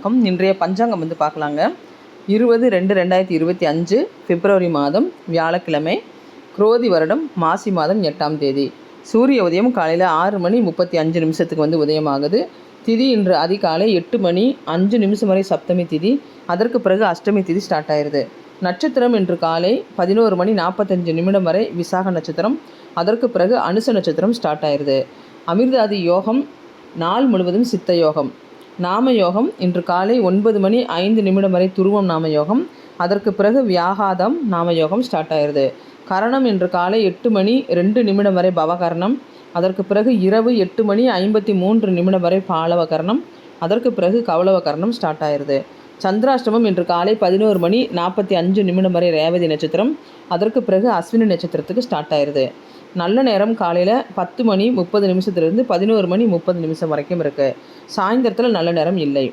வணக்கம். இன்றைய பஞ்சாங்கம் வந்து பார்க்கலாங்க. இருபது ரெண்டு ரெண்டாயிரத்தி இருபத்தி அஞ்சு பிப்ரவரி மாதம் வியாழக்கிழமை குரோதி வருடம் மாசி மாதம் எட்டாம் தேதி. சூரிய உதயம் காலையில் ஆறு மணி முப்பத்தி அஞ்சு நிமிஷத்துக்கு வந்து உதயமாகுது. திதி இன்று அதிகாலை எட்டு மணி அஞ்சு நிமிஷம் வரை சப்தமி திதி. அதற்கு பிறகு அஷ்டமி திதி ஸ்டார்ட் ஆயிருது. நட்சத்திரம் இன்று காலை பதினோரு மணி நாற்பத்தஞ்சு நிமிடம் வரை விசாக நட்சத்திரம். அதற்கு பிறகு அனுச நட்சத்திரம் ஸ்டார்ட் ஆயிருது. அமிர்தாதி யோகம் நாள் முழுவதும் சித்த யோகம். நாம யோகம் இன்று காலை ஒன்பது மணி ஐந்து நிமிடம் வரை துருவம் நாம யோகம் அதற்கு பிறகு வியாகாதம் நாம யோகம் ஸ்டார்ட் ஆயிருது. கரணம் இன்று காலை எட்டு மணி ரெண்டு நிமிடம் வரை பவகரணம். அதற்கு பிறகு இரவு எட்டு மணி ஐம்பத்தி மூன்று நிமிடம் வரை பாலவ கரணம் அதற்கு பிறகு கவலவகரணம் ஸ்டார்ட் ஆயிருது. சந்திராஷ்டமம் இன்று காலை பதினோரு மணி நாற்பத்தி அஞ்சு நிமிடம் வரை ரேவதி நட்சத்திரம். அதற்கு பிறகு அஸ்வினி நட்சத்திரத்துக்கு ஸ்டார்ட் ஆயிருது. நல்ல நேரம் காலையில் பத்து மணி முப்பது நிமிஷத்துலேருந்து பதினோரு மணி முப்பது நிமிஷம் வரைக்கும் இருக்குது சாயந்தரத்தில் நல்ல நேரம் இல்லை.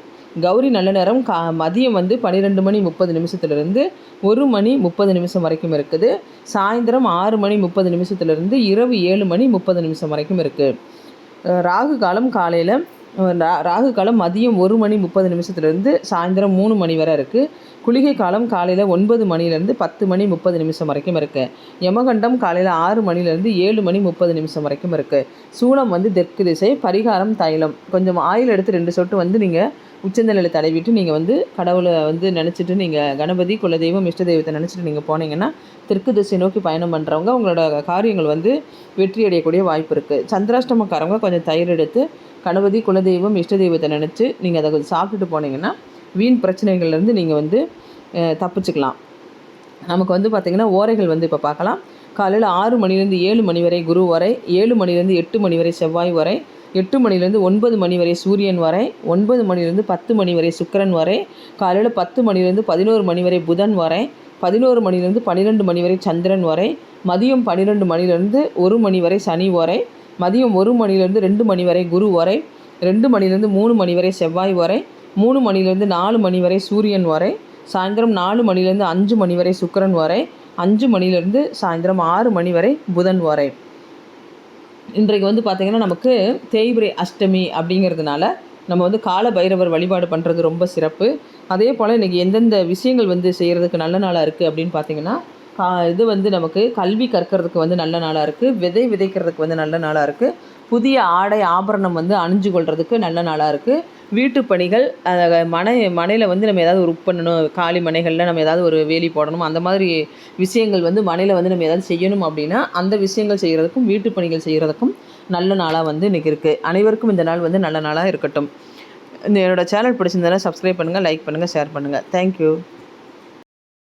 கௌரி நல்ல நேரம் கா மதியம் வந்து பன்னிரெண்டு மணி முப்பது நிமிஷத்துலேருந்து ஒரு மணி முப்பது நிமிஷம் வரைக்கும் இருக்குது. சாயந்தரம் ஆறு மணி முப்பது நிமிஷத்துலேருந்து இரவு ஏழு மணி முப்பது நிமிஷம் வரைக்கும் இருக்குது ராகு காலம் காலையில் ராகு காலம் மதியம் ஒரு மணி முப்பது நிமிஷத்துலேருந்து சாயந்தரம் மூணு மணி வரை இருக்குது குளிகை காலம் காலையில் ஒன்பது மணிலேருந்து பத்து மணி முப்பது நிமிஷம் வரைக்கும் இருக்குது யமகண்டம் காலையில் ஆறு மணிலேருந்து ஏழு மணி முப்பது நிமிஷம் வரைக்கும் இருக்குது சூளம் வந்து தெற்கு திசை பரிகாரம் தைலம். கொஞ்சம் ஆயில் எடுத்து ரெண்டு சொட்டு வந்து நீங்கள் உச்சந்தலையில் தடவிட்டு நீங்கள் வந்து கடவுளை வந்து நினச்சிட்டு நீங்கள் கணபதி குலதெய்வம் இஷ்ட தெய்வத்தை நினச்சிட்டு நீங்கள் போனீங்கன்னா தெற்கு திசை நோக்கி பயணம் பண்ணுறவங்க உங்களோட காரியங்கள் வந்து வெற்றி அடையக்கூடிய வாய்ப்பு இருக்குது சந்திராஷ்டமக்காரவங்க கொஞ்சம் தயிர் எடுத்து கணபதி குலதெய்வம் இஷ்ட தெய்வத்தை நினச்சி நீங்கள் அதை கொஞ்சம் சாப்பிட்டுட்டு போனீங்கன்னா வீண் பிரச்சனைகள்லேருந்து நீங்கள் வந்து தப்பிச்சுக்கலாம். நமக்கு வந்து பார்த்திங்கன்னா ஓரைகள் வந்து இப்போ பார்க்கலாம் காலையில் ஆறு மணிலேருந்து ஏழு மணி வரை குரு வரை ஏழு மணிலேருந்து எட்டு மணி வரை செவ்வாய் வரை எட்டு மணிலேருந்து ஒன்பது மணி வரை சூரியன் வரை ஒன்பது மணிலேருந்து பத்து மணி வரை சுக்கிரன் வரை காலையில் பத்து மணிலேருந்து பதினோரு மணி வரை புதன் வரை பதினோரு மணிலேருந்து பன்னிரெண்டு மணி வரை சந்திரன் வரை மதியம் பன்னிரெண்டு மணிலேருந்து ஒரு மணி வரை சனி வரை மதியம் ஒரு மணிலேருந்து ரெண்டு மணி வரை குரு வரை ரெண்டு மணிலேருந்து மூணு மணி வரை செவ்வாய் வரை மூணு மணிலேருந்து நாலு மணி வரை சூரியன் வரை சாயந்தரம் நாலு மணிலேருந்து அஞ்சு மணி வரை சுக்கிரன் வரை அஞ்சு மணிலேருந்து சாயந்தரம் ஆறு மணி வரை புதன் வரை. இன்றைக்கு வந்து பார்த்திங்கன்னா நமக்கு தேய்பிரை அஷ்டமி அப்படிங்கிறதுனால நம்ம வந்து கால பைரவர் வழிபாடு பண்ணுறது ரொம்ப சிறப்பு. அதே போல் இன்றைக்கி எந்தெந்த விஷயங்கள் வந்து செய்கிறதுக்கு நல்ல நாளாக இருக்குது அப்படின்னு பார்த்தீங்கன்னா இது வந்து நமக்கு கல்வி கற்கிறதுக்கு வந்து நல்ல நாளாக இருக்குது விதை விதைக்கிறதுக்கு வந்து நல்ல நாளாக இருக்குது புதிய ஆடை ஆபரணம் வந்து அணிஞ்சு கொள்றதுக்கு நல்ல நாளாக இருக்குது வீட்டு பணிகள் மனை மனையில் வந்து நம்ம ஏதாவது ஒரு உப் பண்ணணும் காலி மனைகளில் நம்ம ஏதாவது ஒரு வேலி போடணும் அந்த மாதிரி விஷயங்கள் வந்து மனையில் வந்து நம்ம ஏதாவது செய்யணும் அப்படின்னா அந்த விஷயங்கள் செய்கிறதுக்கும் வீட்டு பணிகள் செய்கிறதுக்கும் நல்ல நாளாக வந்து இன்றைக்கி இருக்குது அனைவருக்கும் இந்த நாள் வந்து நல்ல நாளாக இருக்கட்டும். இந்த என்னோடய சேனல் பிடிச்சிருந்தனா சப்ஸ்கிரைப் பண்ணுங்கள் லைக் பண்ணுங்கள் ஷேர் பண்ணுங்கள் தேங்க்யூ